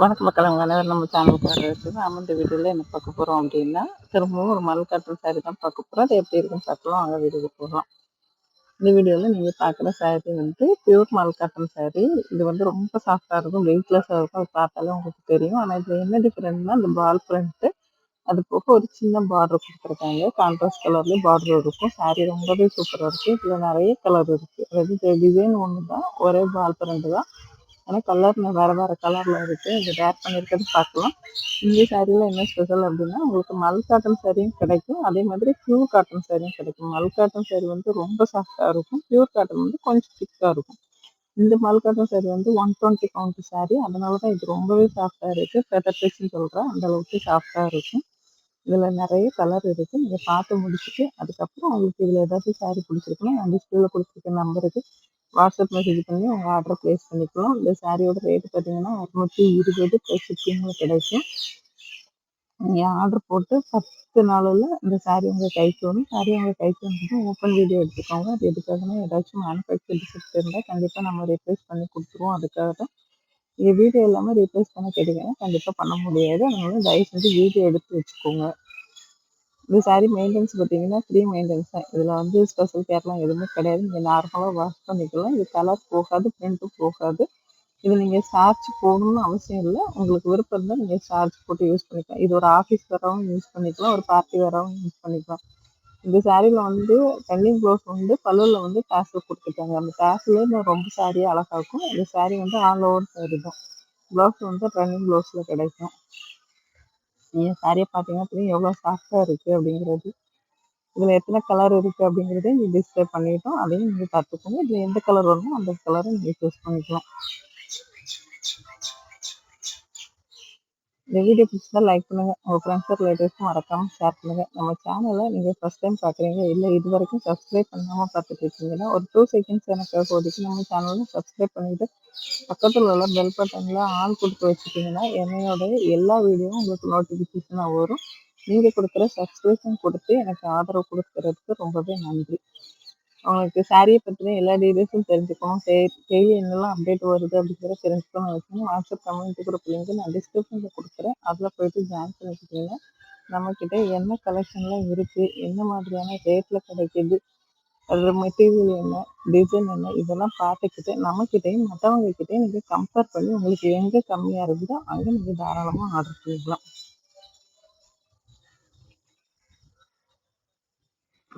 வணக்க மக்கள் அனைவர் அனைவரும் நம்ம சேனலுக்கு வரவேற்று அமர்ந்த வீடியோவில் என்ன பார்க்க போகிறோம் அப்படின்னா திரும்பவும் ஒரு மல் கட்டுற சாரி தான் பார்க்க போகிறோம் அது எப்படி இருக்குன்னு பார்க்கலாம். அங்கே வீடியோக்கு போகிறோம் இந்த வீடியோவில் நீங்கள் பார்க்குற சாரி வந்து பியூர் மல் காட்டன் சாரி இது வந்து ரொம்ப சாஃப்டாக இருக்கும் வெயிட்லெஸ்ஸாக இருக்கும். அது பார்த்தாலே உங்களுக்கு தெரியும். ஆனால் இதில் என்ன டிஃப்ரெண்ட்னா அந்த பால் பிரிண்ட்டு அது போக ஒரு சின்ன பார்டர் கொடுத்துருக்காங்க. கான்ட்ராஸ்ட் கலர்லேயும் பார்டர் இருக்கும். சாரி ரொம்பவே சூப்பராக இருக்குது இதில் நிறைய கலர் இருக்குது அதாவது டிசைன் ஒன்று தான் ஒரே பால் பிரிண்ட் தான். ஆனால் கலர் வேறு வேறு கலரில் இருக்குது இது வேர் பண்ணியிருக்கிறது பார்க்கலாம். இந்த சாரியில் என்ன ஸ்பெஷல் அப்படின்னா உங்களுக்கு மல் காட்டன் சாரியும் கிடைக்கும். அதே மாதிரி ப்யூர் காட்டன் சாரியும் கிடைக்கும். மல் காட்டன் சாரி வந்து ரொம்ப சாஃப்டாக இருக்கும். ப்யூர் காட்டன் வந்து கொஞ்சம் திக்காக இருக்கும். இந்த மல் காட்டன் சாரி வந்து ஒன் டுவெண்ட்டி கவுண்ட் சாரி அதனால தான் இது ரொம்பவே சாஃப்டாக இருக்குது ஃபெதர் டெக்ஸ்ன்னு சொல்கிறேன் அந்த அளவுக்கு சாஃப்டாக இருக்கும். இதில் நிறைய கலர் இருக்குது நீங்கள் பார்த்து முடிச்சுட்டு அதுக்கப்புறம் உங்களுக்கு இதில் ஏதாச்சும் சாரி பிடிச்சிருக்கணும் அந்த ஸ்கூலில் கொடுத்துருக்க நம்பருக்கு வாட்ஸ்அப் மெசேஜ் பண்ணி உங்கள் ஆர்டரை ப்ளேஸ் பண்ணிக்கலாம் இந்த சாரியோட ரேட்டு பார்த்தீங்கன்னா இரநூத்தி இருபது ப்ளஸ் ஷிப்பிங்கில் கிடைக்கும் நீங்கள் ஆர்டர் போட்டு பத்து நாளில் இந்த சாரி உங்கள் கைக்கு வரும். சாரி உங்கள் கைக்கு வந்து ஓப்பன் வீடியோ எடுத்துக்கோங்க. அது எதுக்காகனா ஏதாச்சும் மேனுஃபேக்சர் டிஃபெக்ட் இருந்தால் கண்டிப்பாக நம்ம ரீப்ளேஸ் பண்ணி கொடுத்துருவோம். அதுக்காக தான். இது வீடியோ இல்லாமல் ரீப்ளேஸ் பண்ண கேட்டிங்கன்னா கண்டிப்பாக பண்ண முடியாது. அதனால தயவு செஞ்சு வீடியோ எடுத்து வச்சுக்கோங்க. இந்த சாரீ மெயின்டெனன்ஸ் பார்த்தீங்கன்னா ஃப்ரீ மெயின்டெனன்ஸ் தான். இதில் வந்து ஸ்பெஷல் கேர்லாம் எதுவுமே கிடையாது. நீங்கள் நார்மலாக வாஷ் பண்ணிக்கலாம். இது கலர் போகாது பிரிண்ட்டும் போகாது. இது நீங்கள் சார்ஜ் போடணும்னு அவசியம் இல்லை. உங்களுக்கு விருப்பம் இருந்தால் நீங்கள் சார்ஜ் போட்டு யூஸ் பண்ணிக்கலாம். இது ஒரு ஆஃபீஸ் வரவும் யூஸ் பண்ணிக்கலாம். ஒரு பார்ட்டி வரவும் யூஸ் பண்ணிக்கலாம். இந்த சாரியில் வந்து ரன்னிங் ப்ளவுஸ் வந்து பல்லுவில் வந்து டாஸில் கொடுத்துருக்காங்க. அந்த டாஸில் ரொம்ப சாரியாக அழகாக இருக்கும். இந்த சாரீ வந்து ஆல் ஓவர் சாரி தான். ப்ளவுஸ் வந்து ரன்னிங் ப்ளவுஸில் கிடைக்கும். நீங்கள் சாரியை பார்த்தீங்கன்னா தெரியும் எவ்வளோ சாஃப்டாக இருக்குது அப்படிங்கிறது. இதில் எத்தனை கலர் இருக்குது அப்படிங்கிறத நீங்கள் டிஸ்பிளே பண்ணிட்டோம் அதையும் நீங்கள் பார்த்துக்கோங்க இதில் எந்த கலர் வருமோ அந்த கலரை நீங்கள் சூஸ் பண்ணிக்கலாம். இந்த வீடியோ பிடிச்சதா லைக் பண்ணுங்கள் உங்கள் ஃப்ரெண்ட்ஸ் ரிலேட்டிவ்ஸும் மறக்காமல் ஷேர் பண்ணுங்கள் நம்ம சேனலை நீங்கள் ஃபஸ்ட் டைம் பார்க்குறீங்க இல்லை இது வரைக்கும் சப்ஸ்கிரைப் பண்ணாமல் பார்த்துட்டு இருக்கீங்கன்னா ஒரு டூ செகண்ட்ஸ் எனக்கு ஒதுக்கி நம்ம சேனலில் சப்ஸ்கிரைப் பண்ணிவிட்டு பக்கத்தில் உள்ள பெல் பட்டனில் ஆன் கொடுத்து வச்சுட்டிங்கன்னா என்னையோட எல்லா வீடியோவும் உங்களுக்கு நோட்டிஃபிகேஷனாக வரும். நீங்கள் கொடுக்குற சப்ஸ்கிரிப்ஷன் கொடுத்து எனக்கு ஆதரவு கொடுக்கறதுக்கு ரொம்பவே நன்றி. அவங்களுக்கு சாரியை பற்றின எல்லா டீடெயில்ஸும் தெரிஞ்சுக்கணும். டெய்லி என்னெல்லாம் அப்டேட் வருது அப்படிங்கிற தெரிஞ்சுக்கணும் வச்சுக்கணும் வாட்ஸ்அப் கம்யூனிட்டி குரூப் லிங்க் நான் டிஸ்கிரிப்ஷனில் கொடுக்குறேன். அதில் போயிட்டு ஜாயின் பண்ணிக்கிட்டீங்க. நம்மக்கிட்ட என்ன கலெக்ஷன்லாம் இருக்குது என்ன மாதிரியான ரேட்டில் கிடைக்கிது? அதோட மெட்டீரியல் என்ன? டிசைன் என்ன? இதெல்லாம் பார்த்துக்கிட்டு நம்மக்கிட்டையும் மற்றவங்கக்கிட்டையும் நீங்கள் கம்பேர் பண்ணி உங்களுக்கு எங்கே கம்மியாக இருக்குதோ அங்கே நீங்கள் தாராளமாக ஆர்டர் பண்ணிக்கலாம்.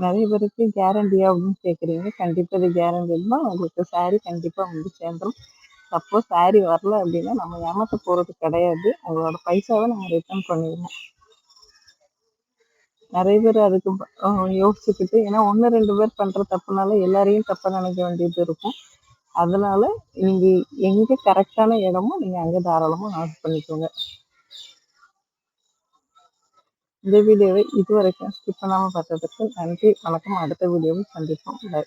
நிறைய பேருக்கு கேரண்டியா அப்படின்னு கேட்குறீங்க கண்டிப்பாக இது கேரண்டி இருந்தால் உங்களுக்கு சாரீ கண்டிப்பாக வந்து சேர்ந்துடும் சப்போஸ் சாரீ வரல அப்படின்னா நம்ம ஏமாற்ற போகிறது கிடையாது. உங்களோட பைசாவை நம்ம ரிட்டர்ன் பண்ணிடுவோம் நிறைய பேர் அதுக்கு யோசிச்சுக்கிட்டு ஏன்னா ஒன்று ரெண்டு பேர் பண்ணுற தப்புனால எல்லாரையும் தப்பாக நினைக்க வேண்டியது இருக்கும். அதனால நீங்கள் எங்கே கரெக்டான இடமோ நீங்கள் அங்கே தாராளமாக ஆர்டர் பண்ணிக்கோங்க. இந்த வீடியோவை இதுவரைக்கும் ஸ்கிப் பண்ணாமல் பார்த்ததுக்கு நன்றி. வணக்கம். அடுத்த வீடியோவில் சந்திப்போம். பை